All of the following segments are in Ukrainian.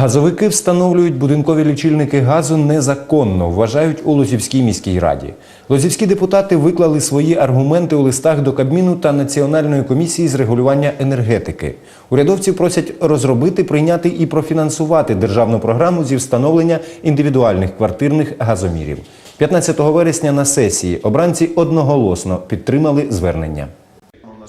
Газовики встановлюють будинкові лічильники газу незаконно, вважають у Лозівській міській раді. Лозівські депутати виклали свої аргументи у листах до Кабміну та Національної комісії з регулювання енергетики. Урядовці просять розробити, прийняти і профінансувати державну програму зі встановлення індивідуальних квартирних газомірів. 15 вересня на сесії обранці одноголосно підтримали звернення.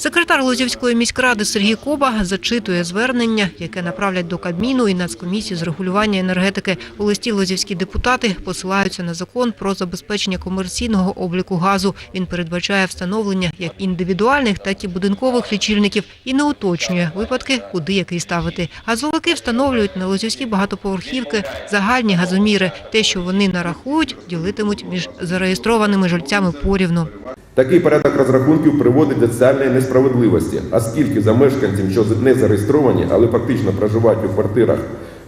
Секретар Лозівської міськради Сергій Коба зачитує звернення, яке направлять до Кабміну і Нацкомісії з регулювання енергетики. У листі лозівські депутати посилаються на закон про забезпечення комерційного обліку газу. Він передбачає встановлення як індивідуальних, так і будинкових лічильників і не уточнює випадки, куди який ставити. Газовики встановлюють на лозівські багатоповерхівки загальні газоміри. Те, що вони нарахують, ділитимуть між зареєстрованими жильцями порівну. Такий порядок розрахунків приводить до соціальної несправедливості, оскільки за мешканців, що не зареєстровані, але фактично проживають у квартирах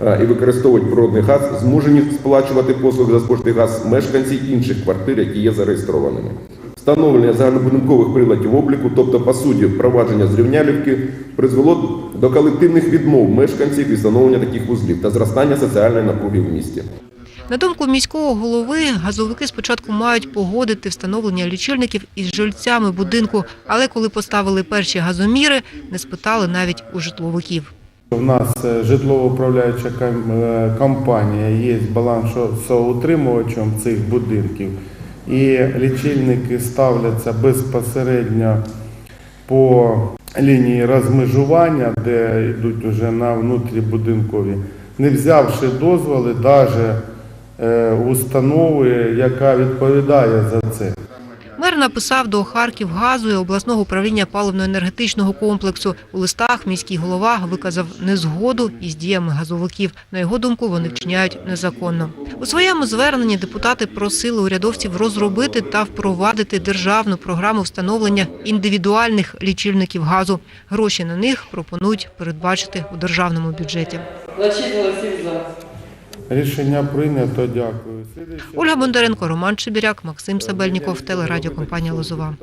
е, і використовують природний газ, змушені сплачувати послуги за спожитий газ мешканці інших квартир, які є зареєстрованими. Встановлення загальнобудинкових приладів обліку, тобто по суті впровадження зрівнялівки, призвело до колективних відмов мешканців і встановлення таких вузлів та зростання соціальної напруги в місті. На думку міського голови, газовики спочатку мають погодити встановлення лічильників із жильцями будинку, але коли поставили перші газоміри, не спитали навіть у житловиків. У нас е, житлово-управляюча е, компанія є балансоутримувачем цих будинків, і лічильники ставляться безпосередньо по лінії розмежування, де йдуть вже на внутрібудинкові, не взявши дозволи навіть установи, яка відповідає за це. Мер написав до Харківгазу і обласного управління паливно-енергетичного комплексу. У листах міський голова виказав незгоду із діями газовиків. На його думку, вони вчиняють незаконно. У своєму зверненні депутати просили урядовців розробити та впровадити державну програму встановлення індивідуальних лічильників газу. Гроші на них пропонують передбачити у державному бюджеті. Голосів за. Рішення прийнято. Дякую. Ольга Бондаренко, Роман Чебіряк, Максим Сабельніков, телерадіокомпанія Лозова.